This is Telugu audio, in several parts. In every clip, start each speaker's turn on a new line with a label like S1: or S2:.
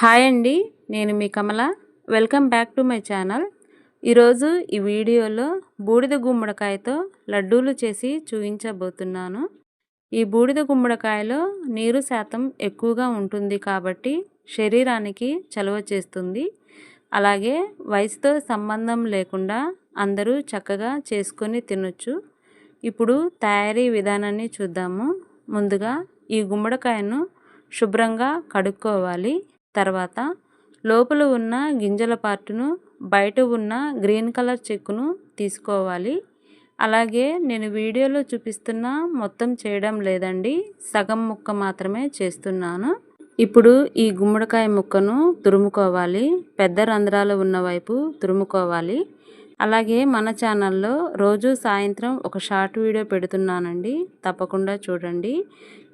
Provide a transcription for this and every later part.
S1: హాయ్ అండి నేను మీ Kamala. Welcome back to my channel. ఈరోజు ఈ వీడియోలో బూడిద గుమ్మడికాయతో లడ్డూలు చేసి చూపించబోతున్నాను. ఈ బూడిద గుమ్మడికాయలో నీరు శాతం ఎక్కువగా ఉంటుంది కాబట్టి శరీరానికి చలవ చేస్తుంది. అలాగే వయసుతో సంబంధం లేకుండా అందరూ చక్కగా చేసుకొని తినొచ్చు. ఇప్పుడు తయారీ విధానాన్ని చూద్దాము. ముందుగా ఈ గుమ్మడికాయను శుభ్రంగా కడుక్కోవాలి. తర్వాత లోపల ఉన్న గింజల పార్టును బయట ఉన్న గ్రీన్ కలర్ చెక్కును తీసుకోవాలి. అలాగే నేను వీడియోలో చూపిస్తున్న మొత్తం చేయడం లేదండి. సగం ముక్క మాత్రమే చేస్తున్నాను. ఇప్పుడు ఈ గుమ్మడికాయ ముక్కను తురుముకోవాలి. పెద్ద రంధ్రాలు ఉన్న వైపు తురుముకోవాలి. అలాగే మన ఛానల్లో రోజు సాయంత్రం ఒక షార్ట్ వీడియో పెడుతున్నానండి. తప్పకుండా చూడండి.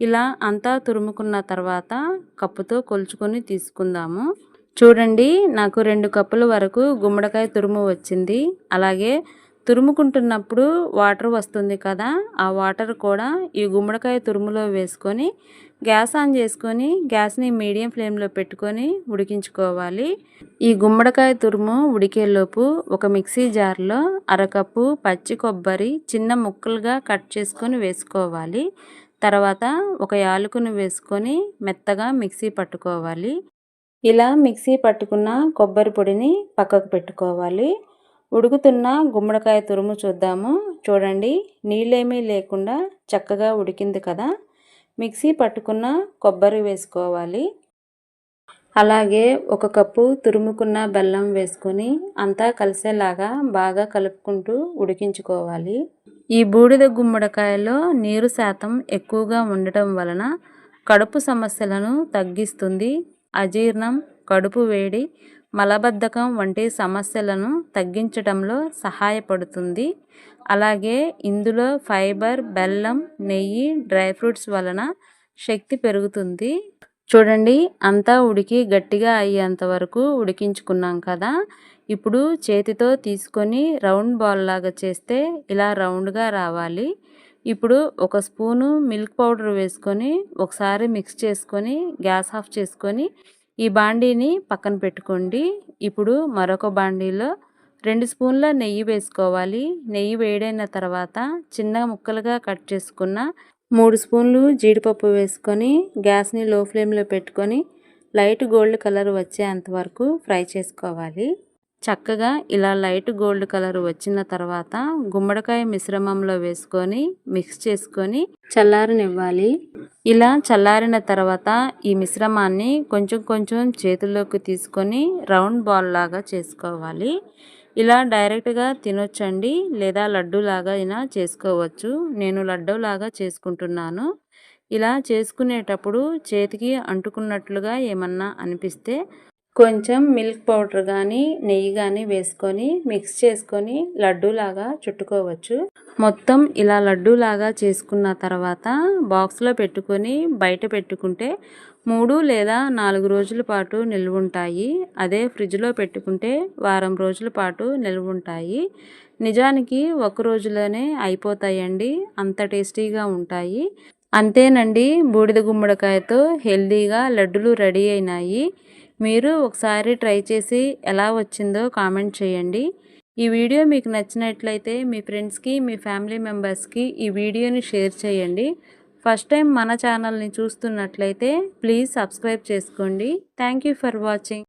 S1: ఇలా అంతా తురుముకున్న తర్వాత కప్పుతో కొలుచుకొని తీసుకుందాము. చూడండి నాకు రెండు కప్పుల వరకు గుమ్మడికాయ తురుము వచ్చింది. అలాగే తురుముకుంటున్నప్పుడు వాటర్ వస్తుంది కదా ఆ వాటర్ కూడా ఈ గుమ్మడికాయ తురుములో వేసుకొని గ్యాస్ ఆన్ చేసుకొని గ్యాస్ని మీడియం ఫ్లేమ్లో పెట్టుకొని ఉడికించుకోవాలి. ఈ గుమ్మడికాయ తురుము ఉడికేలోపు ఒక మిక్సీ జార్లో అరకప్పు పచ్చి కొబ్బరి చిన్న ముక్కలుగా కట్ చేసుకొని వేసుకోవాలి. తర్వాత ఒక యాలకును వేసుకొని మెత్తగా మిక్సీ పట్టుకోవాలి. ఇలా మిక్సీ పట్టుకున్న కొబ్బరి పొడిని పక్కకు పెట్టుకోవాలి. ఉడుకుతున్న గుమ్మడికాయ తురుము చూద్దాము. చూడండి నీళ్ళేమీ లేకుండా చక్కగా ఉడికింది కదా. మిక్సీ పట్టుకున్న కొబ్బరి వేసుకోవాలి. అలాగే ఒక కప్పు తురుముకున్న బెల్లం వేసుకొని అంతా కలిసేలాగా బాగా కలుపుకుంటూ ఉడికించుకోవాలి. ఈ బూడిద గుమ్మడికాయలో నీరు శాతం ఎక్కువగా ఉండటం వలన కడుపు సమస్యలను తగ్గిస్తుంది అజీర్ణం కడుపు వేడి మలబద్ధకం వంటి సమస్యలను తగ్గించడంలో సహాయపడుతుంది. అలాగే ఇందులో ఫైబర్ బెల్లం నెయ్యి డ్రై ఫ్రూట్స్ వలన శక్తి పెరుగుతుంది. చూడండి అంతా ఉడికి గట్టిగా అయ్యేంత వరకు ఉడికించుకున్నాం కదా. ఇప్పుడు చేతితో తీసుకొని రౌండ్ బాల్ లాగా చేస్తే ఇలా రౌండ్గా రావాలి. ఇప్పుడు ఒక స్పూను మిల్క్ పౌడర్ వేసుకొని ఒకసారి మిక్స్ చేసుకొని గ్యాస్ ఆఫ్ చేసుకొని ఈ బాండీని పక్కన పెట్టుకోండి. ఇప్పుడు మరొక బాండీలో రెండు స్పూన్ల నెయ్యి వేసుకోవాలి. నెయ్యి వేడైన తర్వాత చిన్న ముక్కలుగా కట్ చేసుకున్న మూడు స్పూన్లు జీడిపప్పు వేసుకొని గ్యాస్ని లో ఫ్లేమ్లో పెట్టుకొని లైట్ గోల్డ్ కలర్ వచ్చేంత వరకు ఫ్రై చేసుకోవాలి. చక్కగా ఇలా లైట్ గోల్డ్ కలర్ వచ్చిన తర్వాత గుమ్మడికాయ మిశ్రమంలో వేసుకొని మిక్స్ చేసుకొని చల్లారనివ్వాలి. ఇలా చల్లారిన తర్వాత ఈ మిశ్రమాన్ని కొంచెం కొంచెం చేతుల్లోకి తీసుకొని రౌండ్ బాల్ లాగా చేసుకోవాలి. ఇలా డైరెక్ట్గా తినొచ్చండి లేదా లడ్డు లాగా అయినా చేసుకోవచ్చు. నేను లడ్డూలాగా చేసుకుంటున్నాను. ఇలా చేసుకునేటప్పుడు చేతికి అంటుకున్నట్లుగా ఏమన్నా అనిపిస్తే కొంచెం మిల్క్ పౌడర్ కానీ నెయ్యి కానీ వేసుకొని మిక్స్ చేసుకొని లడ్డూలాగా చుట్టుకోవచ్చు. మొత్తం ఇలా లడ్డూలాగా చేసుకున్న తర్వాత బాక్స్లో పెట్టుకొని బయట పెట్టుకుంటే మూడు లేదా నాలుగు రోజుల పాటు నిల్వ ఉంటాయి అదే ఫ్రిడ్జ్లో పెట్టుకుంటే వారం రోజుల పాటు నిల్వ ఉంటాయి నిజానికి ఒక రోజులోనే అయిపోతాయండి. అంత టేస్టీగా ఉంటాయి. అంతేనండి బూడిద గుమ్మడికాయతో హెల్దీగా లడ్డులు రెడీ అయినాయి. మీరు ఒకసారి ట్రై చేసి ఎలా వచ్చిందో కామెంట్ చేయండి. ఈ వీడియో మీకు నచ్చినట్లయితే మీ ఫ్రెండ్స్కి మీ ఫ్యామిలీ మెంబర్స్కి ఈ వీడియోని షేర్ చేయండి. ఫస్ట్ టైం మన ఛానల్ని చూస్తున్నట్లయితే ప్లీజ్ సబ్స్క్రైబ్ చేసుకోండి. Thank for watching.